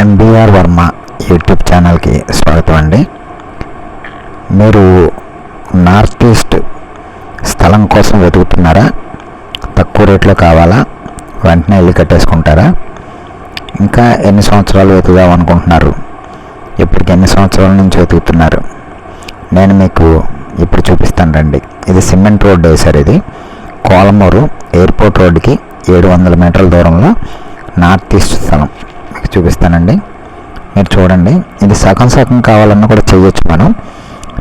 MBR Varma YouTube ఛానల్కి స్వాగతం అండి. మీరు నార్త్ ఈస్ట్ స్థలం కోసం వెతుకుతున్నారా? తక్కువ రేట్లో కావాలా? వెంటనే ఇల్లు కట్టేసుకుంటారా? ఇంకా ఎన్ని సంవత్సరాలు వెతుకుదాం అనుకుంటున్నారు? ఇప్పటికి ఎన్ని సంవత్సరాల నుంచి వెతుకుతున్నారు? నేను మీకు ఇప్పుడు చూపిస్తాను రండి. ఇది సిమెంట్ రోడ్డు వేశారు ఇది? కోలమూరు ఎయిర్పోర్ట్ రోడ్డుకి ఏడు వందల మీటర్ల దూరంలో నార్త్ ఈస్ట్ స్థలం. మీకు చూపిస్తానండి. మీరు చూడండి. ఇది సగం సగం కావాలన్నా కూడా చేయొచ్చు మనం.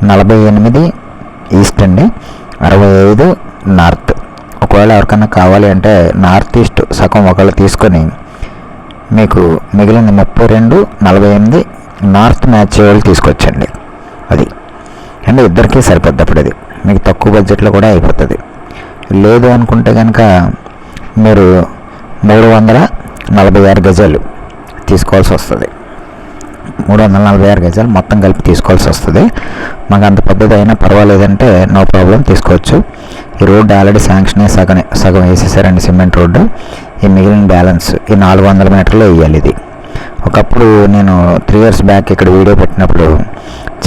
నలభై ఎనిమిది ఈస్ట్ అండి. అరవై ఐదు నార్త్. ఒకవేళ ఎవరికైనా కావాలి అంటే నార్త్ ఈస్ట్ సగం ఒకళ్ళు తీసుకొని మీకు మిగిలిన ముప్పై రెండు నలభై ఎనిమిది నార్త్ మ్యాచ్ చేయాలి తీసుకొచ్చండి. అది. అంటే ఇద్దరికీ సరిపోద్ది అప్పుడు అది. మీకు తక్కువ బడ్జెట్లో కూడా అయిపోతుంది. లేదు అనుకుంటే కనుక మీరు మూడు వందల నలభై ఆరు గజాలు తీసుకోవాల్సి వస్తుంది. మూడు వందల నలభై ఆరు గజాలు మొత్తం కలిపి తీసుకోవాల్సి వస్తుంది. మాకు అంత పెద్దది అయినా పర్వాలేదంటే నో ప్రాబ్లం తీసుకోవచ్చు. ఈ రోడ్డు ఆల్రెడీ శాంక్షన్ సగం సగం వేసేసారండి సిమెంట్ రోడ్డు. ఈ మిగిలిన బ్యాలెన్స్ ఈ నాలుగు వందల మీటర్లు వేయాలి ఇది. ఒకప్పుడు నేను త్రీ ఇయర్స్ బ్యాక్ ఇక్కడ వీడియో పెట్టినప్పుడు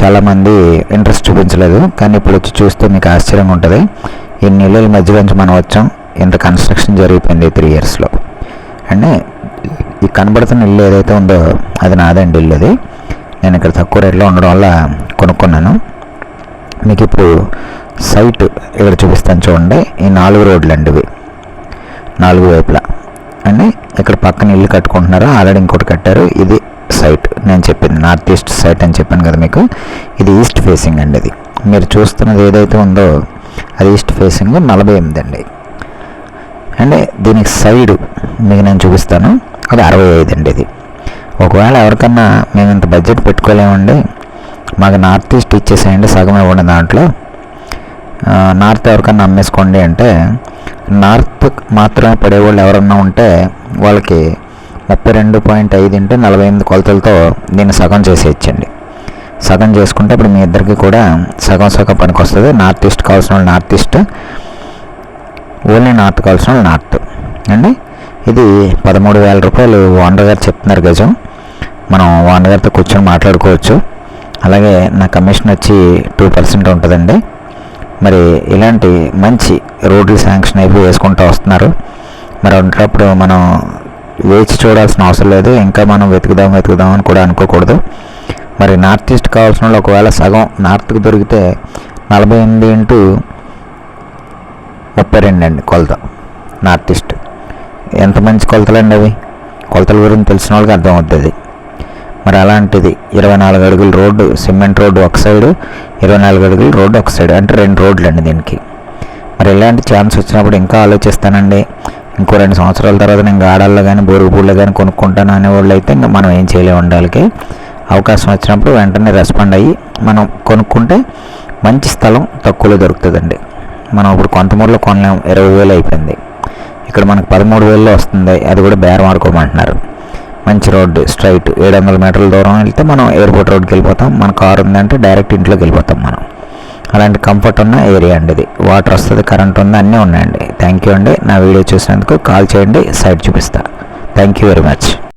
చాలామంది ఇంట్రెస్ట్ చూపించలేదు. కానీ ఇప్పుడు వచ్చి చూస్తే మీకు ఆశ్చర్యంగా ఉంటుంది. ఇన్ని ఇళ్ళ మధ్యలోంచి మనం వచ్చాం. ఇంత కన్స్ట్రక్షన్ జరిగిపోయింది త్రీ ఇయర్స్లో. అంటే ఈ కనబడుతున్న ఇల్లు ఏదైతే ఉందో అది నాదండి ఇల్లు అది నేను ఇక్కడ తక్కువ రేట్లో ఉండడం వల్ల కొనుక్కున్నాను. మీకు ఇప్పుడు సైట్ ఇక్కడ చూపిస్తాను చూడండి. ఈ నాలుగు రోడ్లు అండి ఇవి. నాలుగు వైపులా. అండి ఇక్కడ పక్కన ఇల్లు కట్టుకుంటున్నారు? ఆల్రెడీ ఇంకోటి కట్టారు. ఇది సైట్. నేను చెప్పింది నార్త్ ఈస్ట్ సైట్ అని చెప్పాను కదా మీకు. ఇది ఈస్ట్ ఫేసింగ్ అండి ఇది. మీరు చూస్తున్నది ఏదైతే ఉందో అది ఈస్ట్ ఫేసింగ్ నలభై ఎనిమిది అండి. అంటే దీనికి సైడ్ మీకు నేను చూపిస్తాను. అది అరవై ఐదు అండి ఇది. ఒకవేళ ఎవరికన్నా మేము ఇంత బడ్జెట్ పెట్టుకోలేమండి మాకు నార్త్ ఈస్ట్ ఇచ్చేసేయండి సగం ఇవ్వండి దాంట్లో. నార్త్ ఎవరికన్నా అమ్మేసుకోండి అంటే నార్త్ మాత్రమే పడేవాళ్ళు ఎవరన్నా ఉంటే వాళ్ళకి ముప్పై రెండు పాయింట్ ఐదు ఇంటూ నలభై ఎనిమిది కొలతలతో దీన్ని సగం చేసి ఇచ్చండి. సగం చేసుకుంటే ఇప్పుడు మీ ఇద్దరికి కూడా సగం సగం పనికి వస్తుంది నార్త్ ఈస్ట్ కావాల్సిన వాళ్ళు నార్త్ ఈస్ట్ ఓన్లీ నార్త్ కావాల్సిన వాళ్ళు నార్త్ అండి? ఇది పదమూడు వేల రూపాయలు ఓనర్ గారు చెప్తున్నారు గజం. మనం ఓనర్ గారితో కూర్చొని మాట్లాడుకోవచ్చు. అలాగే నా కమిషన్ వచ్చి టూ పర్సెంట్ ఉంటుందండి. మరి ఇలాంటి మంచి రోడ్లు శాంక్షన్ అయిపోయి వేసుకుంటూ వస్తున్నారు. మరి అన్నప్పుడు మనం వేచి చూడాల్సిన అవసరం లేదు. ఇంకా మనం వెతుకుదాం వెతుకుదాం అని కూడా అనుకోకూడదు. మరి నార్త్ ఈస్ట్ కావాల్సిన వాళ్ళు ఒకవేళ సగం నార్త్కి దొరికితే నలభై ఎనిమిది ఇంటూ ముప్పై రెండు అండి కొలత. North east. ఎంత మంచి కొలతలండి అవి? కొలతల గురించి తెలిసిన వాళ్ళకి అర్థమవుతుంది మరి అలాంటిది ఇరవై నాలుగు అడుగుల రోడ్డు సిమెంట్ రోడ్డు ఒక సైడు ఇరవై నాలుగు అడుగుల రోడ్డు ఒక సైడ్ అంటే రెండు రోడ్లు అండి దీనికి. మరి ఇలాంటి ఛాన్స్ వచ్చినప్పుడు ఇంకా ఆలోచిస్తానండి. ఇంకో రెండు సంవత్సరాల తర్వాత నేను గాడాల్లో కానీ బోరుగుపూళ్ళు కానీ కొనుక్కుంటాను అనే వాళ్ళు అయితే ఇంకా మనం ఏం చేయలేము ఉండాలికి. అవకాశం వచ్చినప్పుడు వెంటనే రెస్పాండ్ అయ్యి మనం కొనుక్కుంటే మంచి స్థలం తక్కువలో దొరుకుతుందండి. మనం ఇప్పుడు కొంతమూరులో కొనలేము ఇరవై వేలు అయిపోయింది. ఇక్కడ మనకు పదమూడు వేలలో వస్తుంది. అది కూడా బేరం ఆడుకోమంటున్నారు. మంచి రోడ్డు స్ట్రైట్. ఏడు వందల మీటర్ల దూరం వెళ్తే మనం ఎయిర్పోర్ట్ రోడ్కి వెళ్ళిపోతాం. మన కారు ఉందంటే డైరెక్ట్ ఇంట్లోకి వెళ్ళిపోతాం మనం. అలాంటి కంఫర్ట్ ఉన్న ఏరియా అండి ఇది. వాటర్ వస్తుంది కరెంట్ ఉంది అన్నీ ఉన్నాయండి. థ్యాంక్ యూ అండి. నా వీడియో చూసినందుకు కాల్ చేయండి. సైట్ చూపిస్తా. Thank you very much.